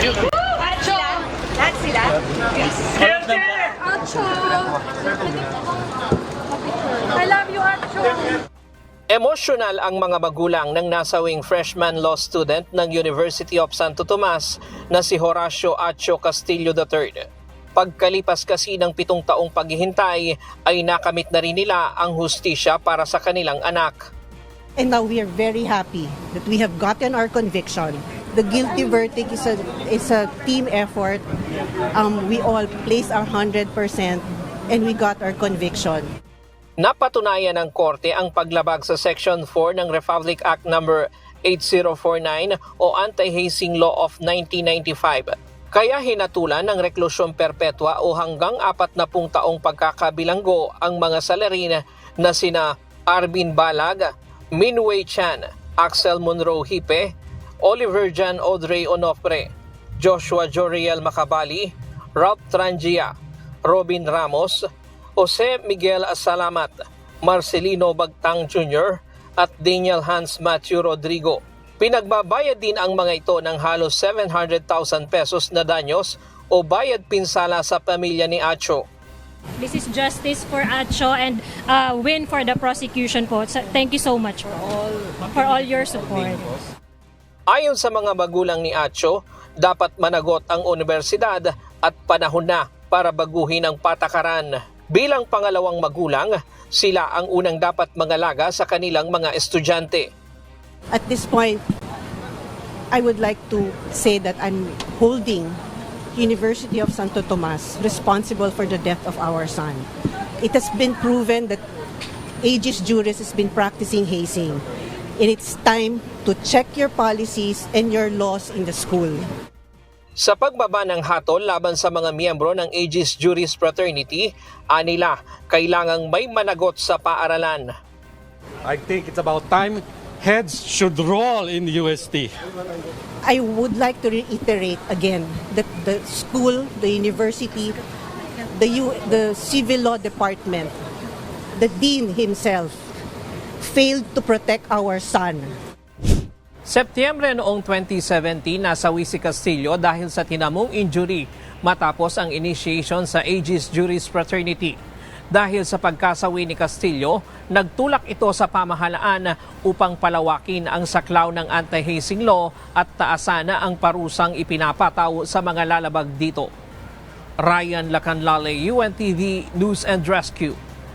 Acho! Lahat sila? Acho! I love you, Acho! Emosyonal ang mga magulang ng nasawing freshman law student ng University of Santo Tomas na si Horacio Acho Castillo III. Pagkalipas kasi ng pitong taong paghihintay ay nakamit na rin nila ang hustisya para sa kanilang anak. And now we are very happy that we have gotten our conviction. The guilty verdict is a, is a team effort. Um, we all placed our 100% and we got our conviction. Napatunayan ng korte ang paglabag sa Section 4 ng Republic Act No. 8049 o Anti-Hazing Law of 1995. Kaya hinatulan ng reklusyon perpetua o hanggang apat na pung taong pagkakabilanggo ang mga salarin na sina Arvin Balag, Minwei Chan, Axel Monroe Hipe, Oliver Jan Audrey Onofre, Joshua Joriel Macabali, Ralph Trangia, Robin Ramos, Jose Miguel Salamat, Marcelino Bagtang Jr. at Daniel Hans Matthew Rodrigo. Pinagbabayad din ang mga ito ng halos 700,000 pesos na danyos o bayad pinsala sa pamilya ni Acho. This is justice for Acho and uh, win for the prosecution po. Thank you so much for all for all your support. Ayon sa mga magulang ni Acho, dapat managot ang universidad at panahon na para baguhin ang patakaran. Bilang pangalawang magulang, sila ang unang dapat mangalaga sa kanilang mga estudyante. At this point, I would like to say that I'm holding University of Santo Tomas responsible for the death of our son. It has been proven that Aegis Juris has been practicing hazing. And it's time to check your policies and your laws in the school. Sa pagbaba ng hatol laban sa mga miyembro ng Aegis Juris Fraternity, anila kailangang may managot sa paaralan. I think it's about time heads should roll in UST. I would like to reiterate again that the school, the university, the, U, the civil law department, the dean himself failed to protect our son. Setyembre noong 2017, nasawi si Castillo dahil sa tinamong injury matapos ang initiation sa Aegis Juris Fraternity. Dahil sa pagkasawi ni Castillo, nagtulak ito sa pamahalaan upang palawakin ang saklaw ng anti-hazing law at taasan ang parusang ipinapataw sa mga lalabag dito. Ryan Lacanlale, UNTV News and Rescue.